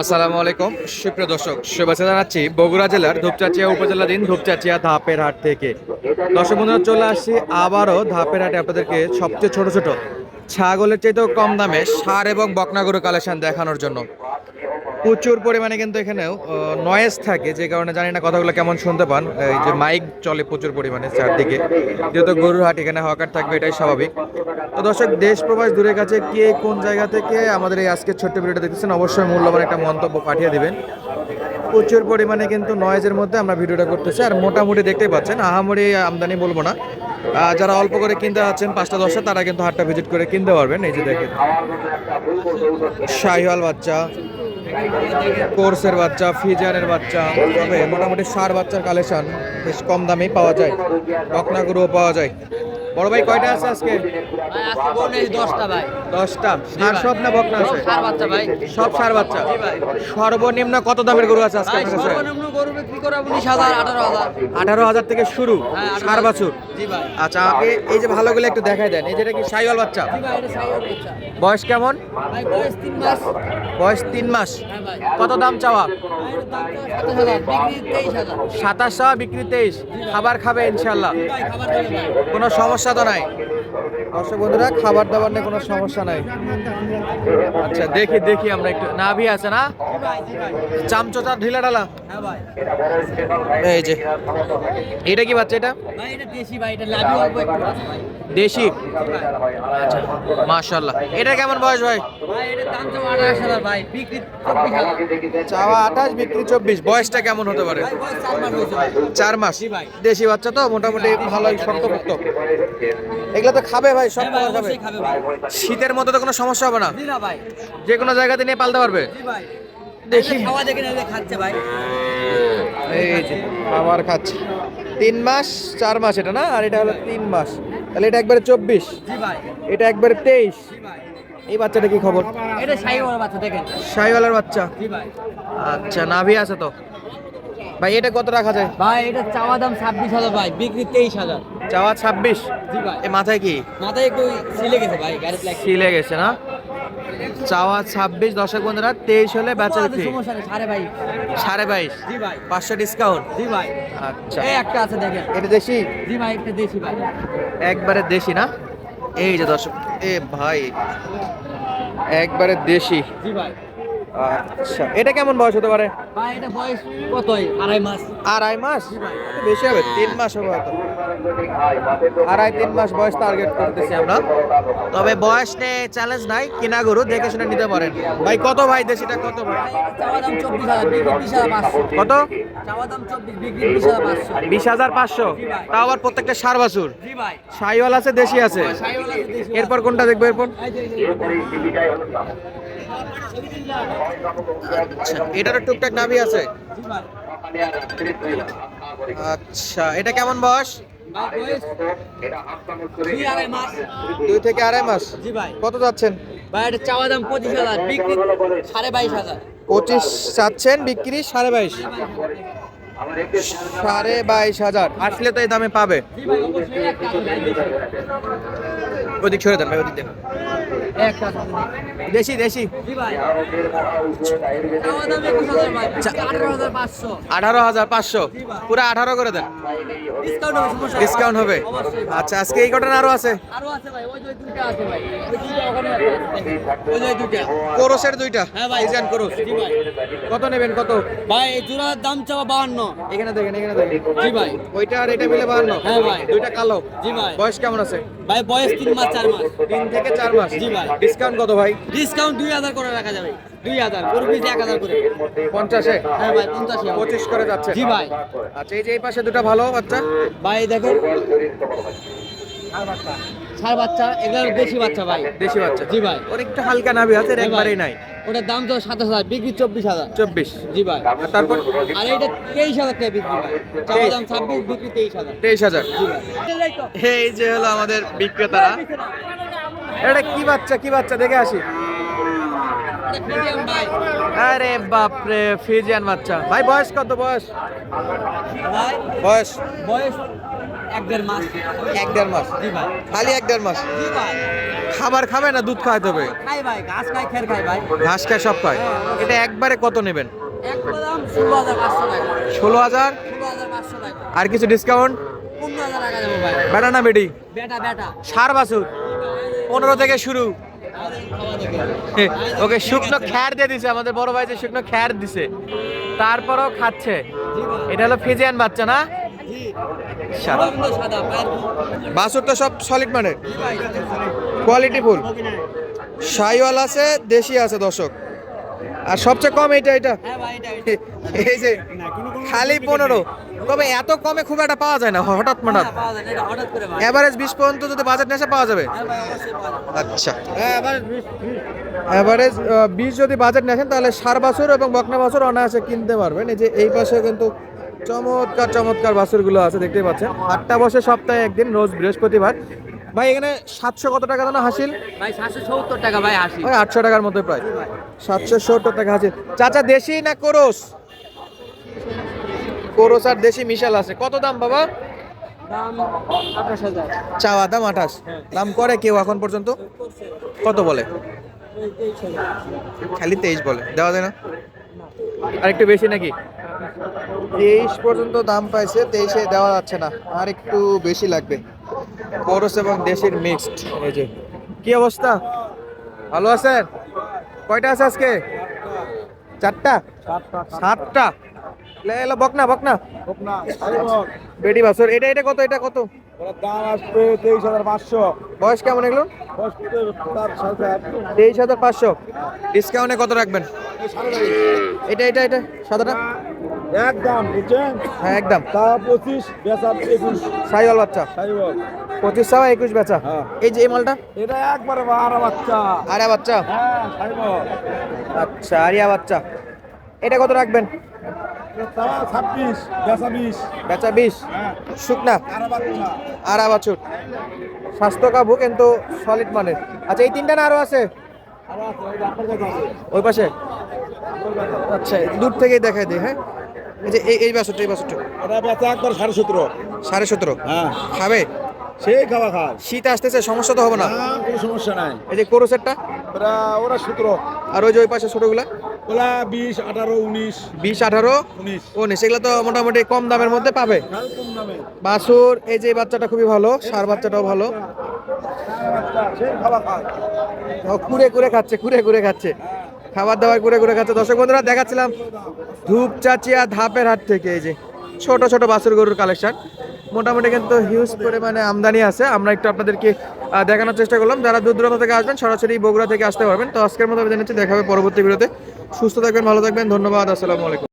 আসসালামু আলাইকুম। সুপ্রিয় দর্শক, শুভেচ্ছা জানাচ্ছি বগুড়া জেলার ধূপচাচিয়া উপজেলাধীন ধূপচাচিয়া ধাপের হাট থেকে। দর্শক বন্ধুরা, চলে আসছি আবারও ধাপের হাটে আপনাদেরকে সবচেয়ে ছোট ছোট ছাগলের চাইতেও কম দামে সার এবং বকনাগরু কালেকশন দেখানোর জন্য। প্রচুর পরিমাণে কিন্তু এখানেও নয়েজ থাকে, যে কারণে জানি না কথাগুলো কেমন শুনতে পান। এই যে মাইক চলে প্রচুর পরিমাণে চারদিকে। যেহেতু গরুর হাট এখানে হকার থাকবে, এটাই স্বাভাবিক। তো দর্শক, দেশ প্রবাস দূরের কাছে কে কোন জায়গা থেকে আমাদের এই আজকের ছোট্ট ভিডিওটা দেখতেছেন, অবশ্যই মূল্যবান একটা মন্তব্য পাঠিয়ে দিবেন। প্রচুর পরিমাণে কিন্তু নয়েজের মধ্যে আমরা ভিডিওটা করতেছি, আর মোটামুটি দেখতেই পাচ্ছেন, আহামরি আমদানি বলব না। যারা অল্প করে কিনতে যাচ্ছেন, পাঁচটা দশটা, তারা কিন্তু হাটটা ভিজিট করে কিনতে পারবেন। এই যে দেখেন, শাহিওয়াল বাচ্চা কোর্সের বাচ্চা ফিজানের বাচ্চা, তবে মোটামুটি সার বাচ্চার কালেকশন বেশ কম দামেই পাওয়া যায়। বকনাগুরুও পাওয়া যায়। বড় ভাই, কয়টা আছে আজকে? দশটা ভাই। দশটা। সার সব না বকনা আছে? সার বাচ্চা ভাই। সব সার বাচ্চা সর্বনিম্ন কত দামের গরু আছে আজকে সর্বনিম্ন গরু বিক্রি করে উনিশ হাজার আঠারো হাজার। আঠারো হাজার থেকে শুরু হ্যাঁ, সার বাছুর জি ভাই। আচ্ছা আমাকে এই যে ভালোগুলো একটু দেখাই দেন। এই যেটা কি সাইওয়াল বাচ্চা? জি ভাই এটা সাইওয়াল বাচ্চা। বয়স কেমন? ভাই বয়স তিন মাস। বয়স তিন মাস। হ্যাঁ কত দাম চাওয়া? সাতাশ হাজার বিক্রি তেইশ চাওয়া বিক্রি তেইশ। খাবার খাবে ইনশাল্লাহ কোনো সমস্যা তো নাই? দর্শক বন্ধুরা, খাবার দাবার নিয়ে কোনো সমস্যা নাই। আচ্ছা দেখি দেখি আমরা একটু। নাভি আছে না? চামচোটা ঢিলা হ্যাঁ এই যে। এটা কি বাচ্চা এটা? দেশি। আচ্ছা মাশাল্লাহ এটা কেমন বয়স ভাই? চাওয়া আঠাশ, বিক্রি চব্বিশ। বয়সটা কেমন হতে পারে? চার মাস। দেশি বাচ্চা তো, মোটামুটি ভালোই শক্তপোক্ত। এগুলো তো খাবে ভাই? সব হ্যাঁ ভাই খাবার খাবে অবশ্যই শীতের মতো তো কোনো সমস্যা হবে না। ভাই। যে কোনো জায়গাতে নিয়ে পালতে পারবে। দেখি। খাওয়া দেখে খাচ্ছে ভাই। এই যে খাবার খাচ্ছে। তিন মাস চার মাস এটা না? আর এটা হলো তিন মাস। তাহলে এটা একবারে চব্বিশ। এটা একবারে তেইশ। এই বাচ্চাটা কি খবর? এটা সাইওয়াল বাচ্চা দেখেন। শাহিওয়ালার বাচ্চা। আচ্ছা নাভি আছে তো? ভাই এটা কত রাখা যায়? ভাই এটা চাওয়া দাম ছাব্বিশ হাজার ভাই বিক্রি তেইশ হাজার। চাওয়া ছাব্বিশ? জি ভাই। এ মাথায় কি? মাথায় একটু সিলে গেছে ভাই গাড়ি সিলে গেছে না? চাওয়া ছাব্বিশ দশক বন্ধুরা তেইশ হলে বেচা বিক্রি সাড়ে ভাই সাড়ে বাইশ? জি ভাই। পাঁচশো ডিসকাউন্ট জি ভাই। আচ্ছা। এই একটা আছে দেখেন। এটা দেশি? জি ভাই একটা দেশি ভাই। একবারে দেশি না? এই যে দর্শক এ ভাই একবারে দেশি। জি ভাই। আচ্ছা এটা কেমন বয়স হতে পারে? ভাই এটা বয়স কতই? আড়াই মাস। আড়াই মাস? বেশি হবে? তিন মাস হবে হয়তো। আড়াই তিন মাস বয়স টার্গেট করতেছি আমরা। তবে বয়স নিয়ে চ্যালেঞ্জ নাই কিনা গরু দেখে শুনে নিতে পারেন। ভাই কত ভাই? দেশিটা কত ভাই? কত? বিশ হাজার পাঁচশো। তাও আবার প্রত্যেকটা সার বাছুর। জি সাইওয়াল আছে দেশি আছে? সাইওয়াল আছে দেশি এরপর কোনটা দেখব এরপর। আচ্ছা এটারও টুকটাক নাভি আছে। আচ্ছা এটা কেমন বয়স? দুই আড়াই মাস। দুই থেকে আড়াই মাস? জি ভাই। কত যাচ্ছেন? ভাই এটা চাওয়া দাম পঁচিশ হাজার বিক্রি সাড়ে বাইশ হাজার। পঁচিশ চাচ্ছেন বিক্রি সাড়ে বাইশ। সাড়ে বাইশ। হাজার। আসলে তো এই দামে পাবে। ওদিক সরে দেন ভাই, ওদিক দেন। দেশি দেশি। ভাই আঠারো হাজার পাঁচশো। পুরো আঠারো করে দেন। ডিসকাউন্ট হবে। আচ্ছা আজকে এই আরও আছে? কোরসের দুইটা। কোরস। কত নেবেন, কত? ভাই জোড়ার দাম চাওয়া বাহান্ন এখানে দেখেন এখানে দেখেন। জি ভাই ওইটা আর এটা মিলে বাহান্ন। হ্যাঁ ভাই। দুইটা কালো। জি ভাই বয়স কেমন আছে? ভাই বয়স তিন মাস চার মাস। তিন থেকে চার মাস। জি ভাই। ডিসকাউন্ট কত ভাই? ডিসকাউন্ট দুই হাজার করে রাখা যাবে। দুই হাজার। গরু পিস এক হাজার করে। পঞ্চাশে? হ্যাঁ ভাই পঞ্চাশে। পঁচিশ করে যাচ্ছে। জি ভাই। আচ্ছা এই যে এই পাশে দুটো ভালো বাচ্চা? ভাই দেখেন। সার বাচ্চা। এগুলো দেশি বাচ্চা ভাই। দেশি বাচ্চা। জি ভাই। ওর একটু হালকা নাভি আছে এর একবারেই নাই। ওটার দাম তো সাতাশ হাজার বিক্রি চব্বিশ হাজার। চব্বিশ। জি ভাই। তারপর? আর এইটা তেইশ হাজার টাকা বিক্রি ভাই চাওয়া দাম ছাব্বিশ বিক্রি তেইশ হাজার। তেইশ হাজার। এই যে হলো আমাদের বিক্রেতারা। এটা কি বাচ্চা কি বাচ্চা? দেখে আসি। এটা আরে বাপরে ফিজিয়ান বাচ্চা। ভাই বয়স কত বয়স? ভাই বয়স? বয়স এক দেড় মাস। এক দেড় মাস। জি ভাই। খালি এক দেড় মাস? জি ভাই। খাবার খাবে না দুধ খাওয়াতে হবে? খাই ভাই ঘাস খাই খের খাই ভাই। ঘাস খায় সব খায়। এটা একবারে কত নেবেন? ষোলো হাজার আর কিছু ডিসকাউন্ট পনেরো হাজার টাকা দেবো ভাই। বেটা না বেটি? বেটা বেটা। সার বাছুর। পনেরো থেকে শুরু। ওকে শুকনো খ্যার দিয়ে দিছে আমাদের বড় ভাই যে শুকনো খ্যার দিছে। তারপরও খাচ্ছে। এটা হলো ফিজিয়ান বাচ্চা না? তো সব সলিড মানে? কোয়ালিটি ফুল শাইওয়াল আছে দেশি আছে দর্শক। আর সবচেয়ে কম এইটা এটা হ্যাঁ এটা এটা। এই যে খালি পনেরো। তবে এত কমে খুব একটা পাওয়া যায় না হঠাৎ মাঠাৎ হ্যাঁ, পাওয়া যায় না, এটা হঠাৎ করে এভারেজ বিশ পর্যন্ত যদি বাজেট নেশা পাওয়া যাবে? হ্যাঁ ভাই পাওয়া যাবে। আচ্ছা। এভারেজ বিশ যদি বাজেট নেছেন তাহলে সার বাছুর এবং বকনা বাছুর অনায়াসে কিনতে পারবেন। এই যে এই পাশে কিন্তু চমৎকার চমৎকার বাছুরগুলো আছে দেখতেই পাচ্ছেন। আটটা বসে সপ্তাহে একদিন রোজ বৃহস্পতিবার। ভাই এখানে সাতশো কত টাকা দানা হাসিল? ভাই সাতশো সত্তর টাকা ভাই আসি ওই আটশো টাকার মতো প্রায়। সাতশো সত্তর টাকা হাসিল। চাচা দেশি না কোরস? কোরস আর দেশি মিশাল আছে। কত দাম বাবা? চাওয়া দাম আঠাশ। দাম করে কেউ এখন পর্যন্ত? কত বলে? খালি তেইশ বলে। দেওয়া যায় না? আর একটু বেশি নাকি? তেইশ পর্যন্ত দাম পাইছে তেইশে দেওয়া যাচ্ছে না। আর একটু বেশি লাগবে। করস এবং দেশির মিক্সড এই যে। কি অবস্থা? ভালো আছেন? কয়টা আছে আজকে? চারটা? সাতটা। এলো বকনা বকনা। বেটি বাসর এটা এটা কত এটা কত? দাম আসবে তেইশ হাজার পাঁচশো। বয়স কেমন এগুলো? তেইশ হাজার পাঁচশো। ডিসকাউন্টে কত রাখবেন? এটা এটা এটা সাদাটা? একদম বুঝছেন? হ্যাঁ একদম। তা পঁচিশ বেচা একুশ। সাইওয়াল বাচ্চা। সাইবল পঁচিশ সাওয়া একুশ বেচা। হ্যাঁ। এই যে এই মালটা? এটা একবারে বারো বাচ্চা। আরিয়া বাচ্চা। হ্যাঁ আচ্ছা আরিয়া বাচ্চা এটা কত রাখবেন? ছাব্বিশ বেচা বিশ। বেচা বিশ? শুকনা? আরও আড়া বাছুর। স্বাস্থ্য কাবু কিন্তু সলিড মানের। আচ্ছা এই তিনটা না আরও আছে? ওই পাশে? আচ্ছা দূর থেকেই দেখাই দিই হ্যাঁ? এই যে এই এই বাছুরটা এই বাছুরটা। ওটা বেচা একবার সাড়ে সতেরো। সাড়ে সতেরো? হ্যাঁ। খাবে? সেই খাওয়া খায়। শীত আসতেছে সমস্যা তো হবে না? না কোনো সমস্যা নাই। এই যে কোরসেরটা ওরা ওরা সতেরো। আর ওই যে ওই পাশে ছোটগুলা? ওরা বিশ আঠারো উনিশ। বিশ আঠারো? উনিশ। এগুলো তো মোটামুটি কম দামের মধ্যে পাবে? বাছুর এই যে বাচ্চাটা খুবই ভালো সার বাচ্চাটাও ভালো। কুড়ে কুড়ে খাচ্ছে কুড়ে কুড়ে খাচ্ছে। খাবার দাবার কুড়ে কুড়ে খাচ্ছে। দর্শক বন্ধুরা দেখাচ্ছিলাম ধূপচাচিয়া ধাপের হাট থেকে এই যে ছোট ছোট বাছুর গরুর কালেকশন মোটামুটি কিন্তু হিউজ পরিমাণে আমদানি আছে। আমরা একটু আপনাদেরকে দেখানোর চেষ্টা করলাম। যারা দূর দূরান্ত থেকে আসবেন, সরাসরি বগুড়া থেকে আসতে পারবেন। তো আজকের মতো আমি জানাচ্ছি দেখা হবে পরবর্তী ভিডিওতে। সুস্থ থাকবেন, ভালো থাকবেন। ধন্যবাদ। আসসালামু আলাইকুম।